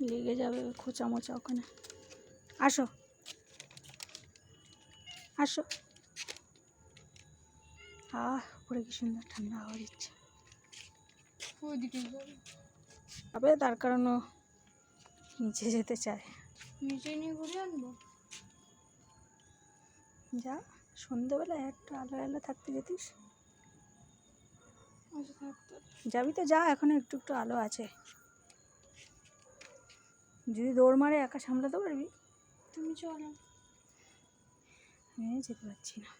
লেগে যাবে খোঁচা মোচা ওখানে। আসো। আসো। আহ উপরে কি সুন্দর ঠান্ডা হওয়া দিচ্ছে। ওইদিকে তবে তার কারণ ও নিচে যেতে চায়। নিচে নিয়ে ঘুরে আনব? যা সন্ধেবেলা একটু আলো আলো থাকতে যেতিস। আচ্ছা যাবি তো যা এখন একটু একটু আলো আছে। যদি দৌড় মারে একা সামলাতে পারবি? তুমি চলো। আমি যেতে পারছি না।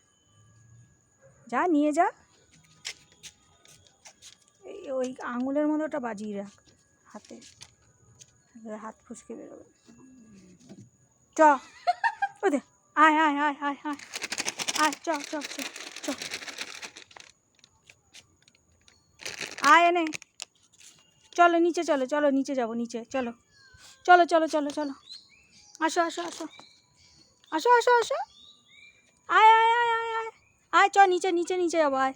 যা নিয়ে যা। এই ওই আঙুলের মতো ওটা বাজিয়ে রাখ হাতে। হাত ফুসকে বেরোবে। চ। ওদে আয় আয় আয় আয় আয়। আয় চ চ চ চ। আয় এনে। চলো নিচে চলো চলো নিচে যাব নিচে চলো। চলো চলো চলো চলো। আসো আসো আসো। আসো আসো আসো। আয় আয় আয় আয় আয়। আয়, চ, নিচে নিচে নিচে যাব, আয়।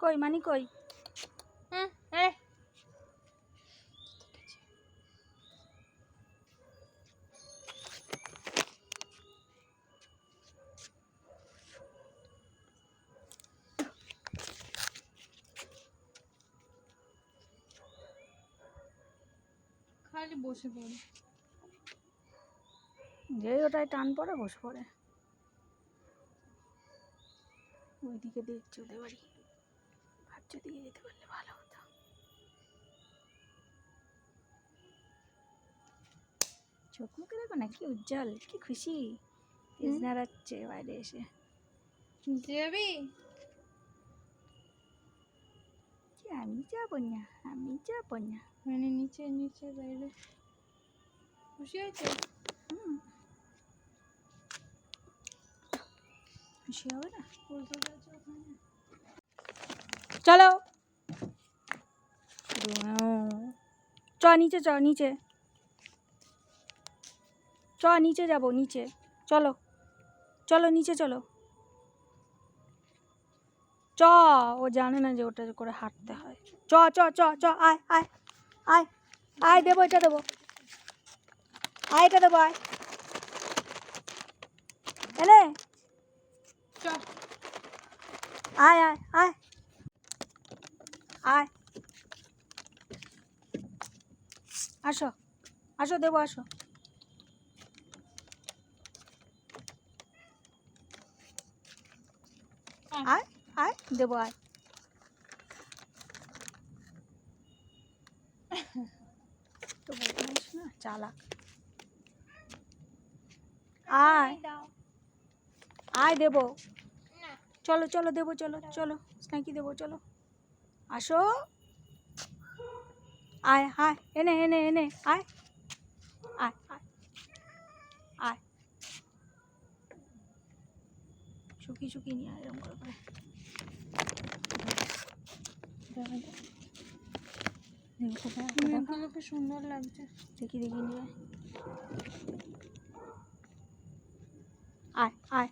কই, মানি কই? খালি বসে পড়ে। যেই ওটায় টান পড়ে বসে পড়ে। ওইদিকে দেখছি ওদের বাড়ি ভাবছি ওদিকে যেতে পারলে ভালো হতো। চোখ মুখে দেখো না কি উজ্জ্বল কি খুশি। নাড়াচ্ছে বাইরে এসে। যাবি আমি যাব না আমি যাব না। মানে নিচে নিচে বাইরে। খুশি হয়েছে? হুম। খুশি হবে না? চলো। চ নিচে চ নিচে। চ নিচে যাব নিচে। চলো। চলো নিচে চলো। চ। ও জানে না যে ওটা করে হাঁটতে হয়। চ চ চ চ আয় আয় আয় আয় দেবো এটা দেবো। আয় এটা দেবো আয়। এলে? চ। আয় আয় আয়। আয়। আসো আসো দেবো আসো আয় আয় দেবো আয় তো চালাক। আয়। আয় দেবো। চলো চলো, দেবো, চলো চলো। স্ন্যাকি দেবো, চলো। আসো। আয় আয়। এনে এনে এনে। আয়। আয় আয়। আয়। শুকি শুকি নিয়ে এরকম করে। কি সুন্দর লাগছে। দেখি দেখি নিয়ে আয়। আয়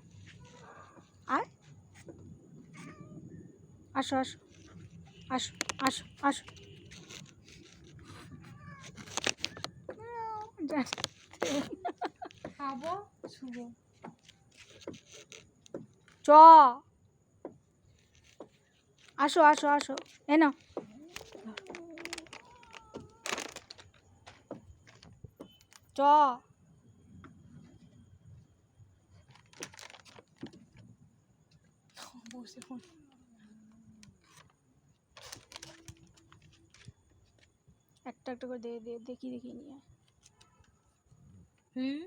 আয়। আসো আসো। আসো আসো আসো। খাব শুভ চ। আসো আসো আসো। এ নাও। চ। একটা একটা করে দেখি দেখি নিয়ে হুম?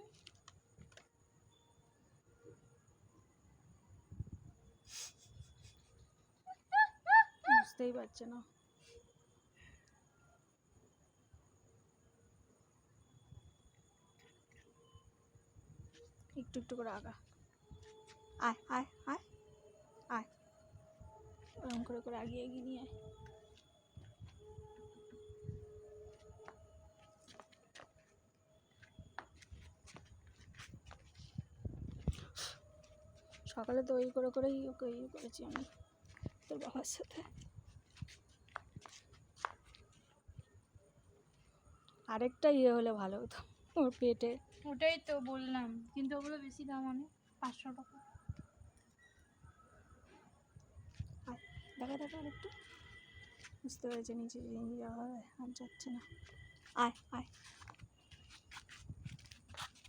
বুঝতেই পারছে না। একটু একটু করে আগা। আয় আয় আয়। আয়। ওরকম করে করে আগিয়ে এগিয়ে নিয়ে আয়। সকালে তো ওই করে করেই ওকে ইয়ে করেছি আমি তোর বাবার সাথে। আরেকটা ইয়ে হলে ভালো হতো ওর পেটে। ওটাই তো বললাম কিন্তু ওগুলো বেশি দাম অনেক পাঁচশো টাকা। আয়, দেখা দেখা আরেকটু। বুঝতে পেরেছে নিচে নিয়ে যাওয়া হবে আর যাচ্ছে না। আয় আয়।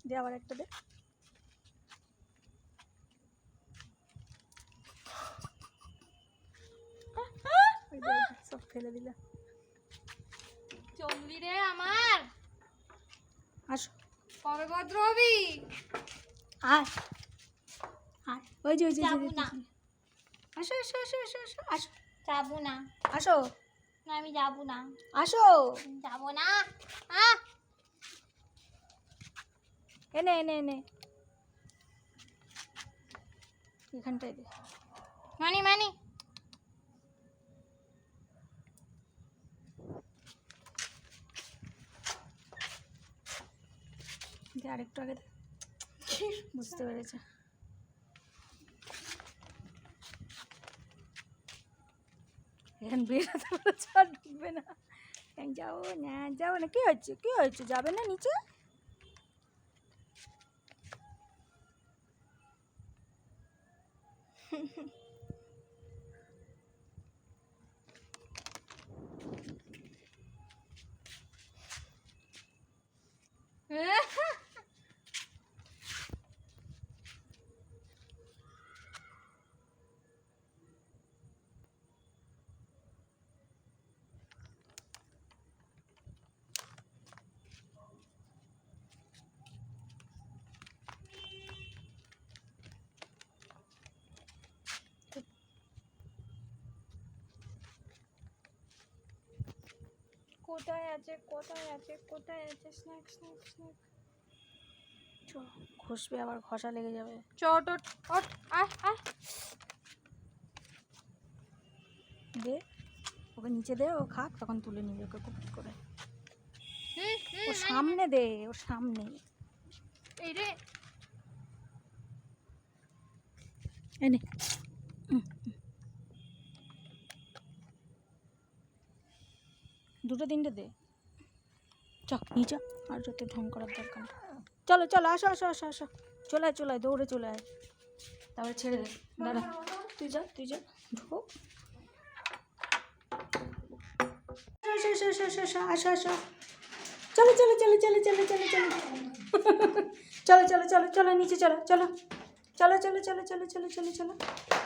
দে আবার একটা দে। সব ফেলে দিলে। চললি রে আমার। আসো। কবে ভদ্র হবি আয়। আয়। ওই যে ওই যে, যাব না। আসো আসো আসো আসো আসো আসো। যাব না। আসো। না আমি যাব না। আসো। যাব না। আহ এনে এনে এনে। এখানটায় দে। মানি মানি। আরেকটু আগে বুঝতে পেরেছে। এখন বেরোতে বলেছে আর ঢুকবে না। যাব না যাব না। কী হচ্ছে? কী হচ্ছে? যাবে না নিচে? কোথায় আছে কোথায় আছে কোথায় আছে? স্ন্যাক স্ন্যাক স্ন্যাক চ ঘষবে আবার ঘষা লেগে যাবে। চট ওট ওট আয় আয়। দে ওকে নিচে দে ও খাক তখন তুলে নিবি ওকে কুপি করে। হুম ও সামনে দে ওর সামনে। এই রে। এনে দুটো তিনটে দে চ নিচে আর যত ঢং করার দরকার চলো চলো আসো আসো আসো আসো চলে আয় চলে আয় দৌড়ে চলে আয় তারপরে ছেড়ে দে দাঁড়া তুই যা তুই যা ঢুকো আসো আসো আসো আসো আসো আসো চলো চলো চলো চলো চলো চলো চলো চলো চলো চলো চলো নিচে চলো চলো চলো চলো চলো চলো চলো চলো চলো